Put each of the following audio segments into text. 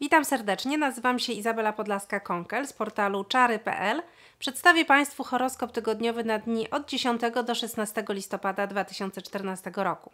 Witam serdecznie, nazywam się Izabela Podlaska-Konkel z portalu czary.pl. Przedstawię Państwu horoskop tygodniowy na dni od 10 do 16 listopada 2014 roku.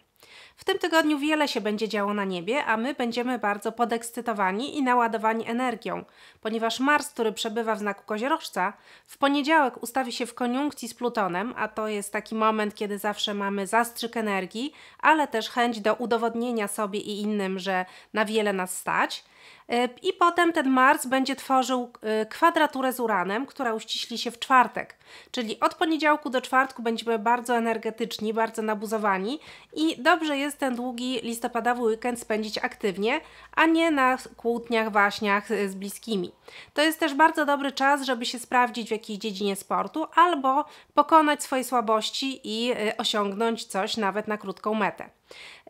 W tym tygodniu wiele się będzie działo na niebie, a my będziemy bardzo podekscytowani i naładowani energią, ponieważ Mars, który przebywa w znaku koziorożca, w poniedziałek ustawi się w koniunkcji z Plutonem, a to jest taki moment, kiedy zawsze mamy zastrzyk energii, ale też chęć do udowodnienia sobie i innym, że na wiele nas stać. E, I potem ten Mars będzie tworzył e, kwadraturę z Uranem, która uściśli się w czwartek. Czyli od poniedziałku do czwartku będziemy bardzo energetyczni, bardzo nabuzowani i dobrze jest ten długi listopadowy weekend spędzić aktywnie, a nie na kłótniach, waśniach z bliskimi. To jest też bardzo dobry czas, żeby się sprawdzić w jakiejś dziedzinie sportu albo pokonać swoje słabości i e, osiągnąć coś nawet na krótką metę.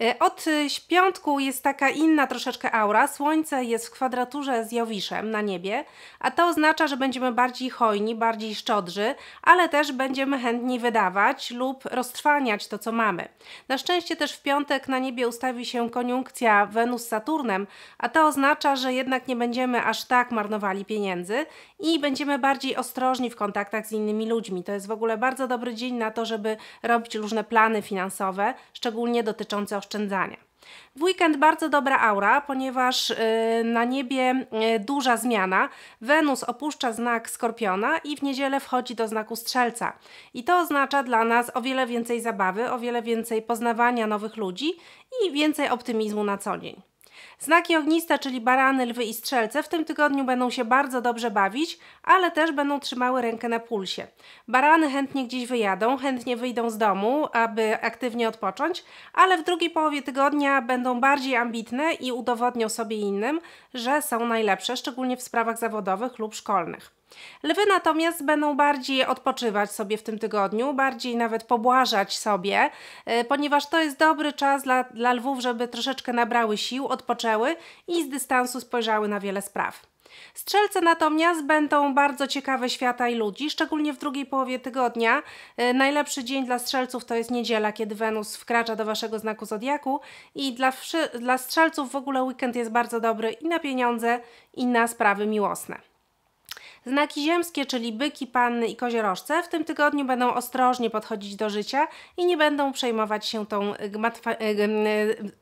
E, od piątku jest taka inna troszeczkę aura. Słońce jest w kwadraturze z Jowiszem na niebie, a to oznacza, że będziemy bardziej hojni, bardziej szczodrzy, ale też będziemy chętniej wydawać lub roztrwaniać to, co mamy. Na szczęście też w piątek na niebie ustawi się koniunkcja Wenus z Saturnem, a to oznacza, że jednak nie będziemy aż tak marnowali pieniędzy i będziemy bardziej ostrożni w kontaktach z innymi ludźmi. To jest w ogóle bardzo dobry dzień na to, żeby robić różne plany finansowe, szczególnie dotyczące oszczędzania. W weekend bardzo dobra aura, ponieważ yy, na niebie yy, duża zmiana. Wenus opuszcza znak Skorpiona i w niedzielę wchodzi do znaku Strzelca. I to oznacza dla nas o wiele więcej zabawy, o wiele więcej poznawania nowych ludzi i więcej optymizmu na co dzień. Znaki ogniste, czyli barany, lwy i strzelce w tym tygodniu będą się bardzo dobrze bawić, ale też będą trzymały rękę na pulsie. Barany chętnie gdzieś wyjadą, chętnie wyjdą z domu, aby aktywnie odpocząć, ale w drugiej połowie tygodnia będą bardziej ambitne i udowodnią sobie innym, że są najlepsze, szczególnie w sprawach zawodowych lub szkolnych. Lwy natomiast będą bardziej odpoczywać sobie w tym tygodniu, bardziej nawet pobłażać sobie, e, ponieważ to jest dobry czas dla, dla lwów, żeby troszeczkę nabrały sił, odpoczęły i z dystansu spojrzały na wiele spraw. Strzelce natomiast będą bardzo ciekawe świata i ludzi, szczególnie w drugiej połowie tygodnia. E, najlepszy dzień dla strzelców to jest niedziela, kiedy Wenus wkracza do waszego znaku zodiaku i dla, dla strzelców w ogóle weekend jest bardzo dobry i na pieniądze, i na sprawy miłosne. Znaki ziemskie, czyli byki, panny i koziorożce w tym tygodniu będą ostrożnie podchodzić do życia i nie będą przejmować się tą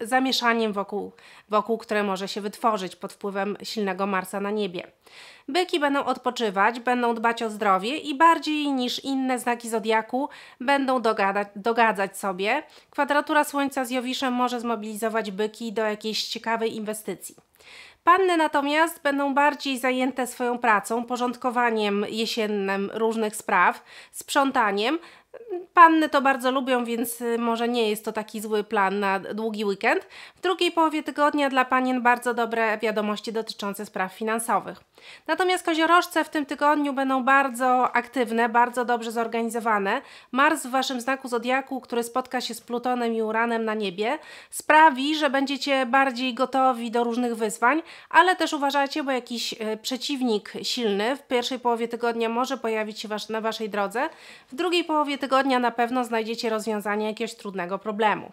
zamieszaniem wokół, wokół, które może się wytworzyć pod wpływem silnego Marsa na niebie. Byki będą odpoczywać, będą dbać o zdrowie i bardziej niż inne znaki zodiaku będą dogadzać sobie. Kwadratura Słońca z Jowiszem może zmobilizować byki do jakiejś ciekawej inwestycji. Panny natomiast będą bardziej zajęte swoją pracą, porządkowaniem jesiennym różnych spraw, sprzątaniem, Panny to bardzo lubią, więc y, może nie jest to taki zły plan na długi weekend. W drugiej połowie tygodnia dla panien bardzo dobre wiadomości dotyczące spraw finansowych. Natomiast koziorożce w tym tygodniu będą bardzo aktywne, bardzo dobrze zorganizowane. Mars w waszym znaku zodiaku, który spotka się z Plutonem i Uranem na niebie, sprawi, że będziecie bardziej gotowi do różnych wyzwań, ale też uważajcie, bo jakiś y, przeciwnik silny w pierwszej połowie tygodnia może pojawić się na waszej drodze. W drugiej połowie tygodnia na pewno znajdziecie rozwiązanie jakiegoś trudnego problemu.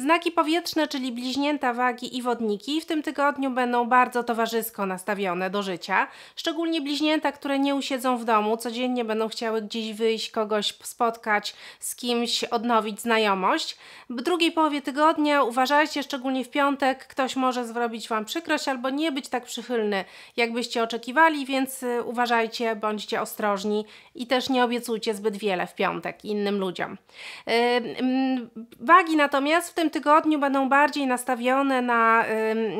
Znaki powietrzne, czyli bliźnięta, wagi i wodniki w tym tygodniu będą bardzo towarzysko nastawione do życia. Szczególnie bliźnięta, które nie usiedzą w domu, codziennie będą chciały gdzieś wyjść, kogoś spotkać, z kimś odnowić znajomość. W drugiej połowie tygodnia uważajcie, szczególnie w piątek, ktoś może zrobić Wam przykrość albo nie być tak przychylny, jakbyście oczekiwali, więc y, uważajcie, bądźcie ostrożni i też nie obiecujcie zbyt wiele w piątek innym ludziom. Wagi natomiast w tym tygodniu będą bardziej nastawione na,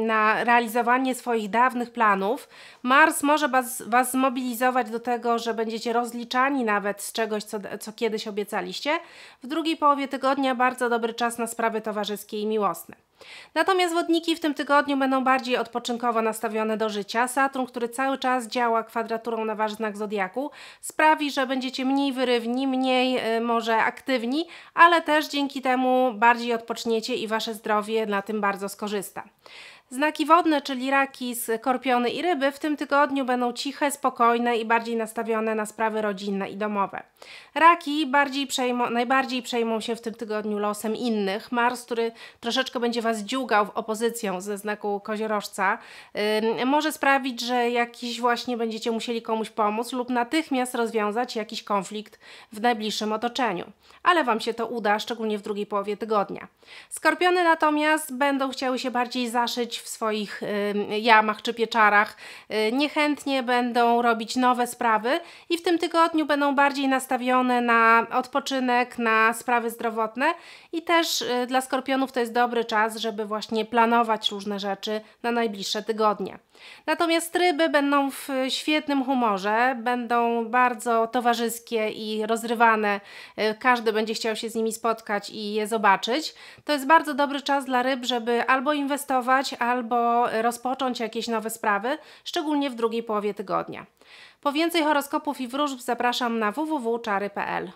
na realizowanie swoich dawnych planów. Mars może was, was zmobilizować do tego, że będziecie rozliczani nawet z czegoś, co, co kiedyś obiecaliście. W drugiej połowie tygodnia bardzo dobry czas na sprawy towarzyskie i miłosne. Natomiast wodniki w tym tygodniu będą bardziej odpoczynkowo nastawione do życia. Saturn, który cały czas działa kwadraturą na wasz znak zodiaku, sprawi, że będziecie mniej wyrywni, mniej y, może aktywni, ale też dzięki temu bardziej odpoczniecie i wasze zdrowie na tym bardzo skorzysta. Znaki wodne, czyli raki, skorpiony i ryby w tym tygodniu będą ciche, spokojne i bardziej nastawione na sprawy rodzinne i domowe. Raki przejmą, najbardziej przejmą się w tym tygodniu losem innych. Mars, który troszeczkę będzie Was Was dziugał w opozycją ze znaku koziorożca, yy, może sprawić, że jakiś właśnie będziecie musieli komuś pomóc lub natychmiast rozwiązać jakiś konflikt w najbliższym otoczeniu. Ale Wam się to uda, szczególnie w drugiej połowie tygodnia. Skorpiony natomiast będą chciały się bardziej zaszyć w swoich jamach czy pieczarach, yy, niechętnie będą robić nowe sprawy i w tym tygodniu będą bardziej nastawione na odpoczynek, na sprawy zdrowotne i też y, dla skorpionów to jest dobry czas, żeby właśnie planować różne rzeczy na najbliższe tygodnie. Natomiast ryby będą w świetnym humorze, będą bardzo towarzyskie i rozrywane. Y, każdy będzie chciał się z nimi spotkać i je zobaczyć. To jest bardzo dobry czas dla ryb, żeby albo inwestować, albo rozpocząć jakieś nowe sprawy, szczególnie w drugiej połowie tygodnia. Po więcej horoskopów i wróżb zapraszam na www.czary.pl.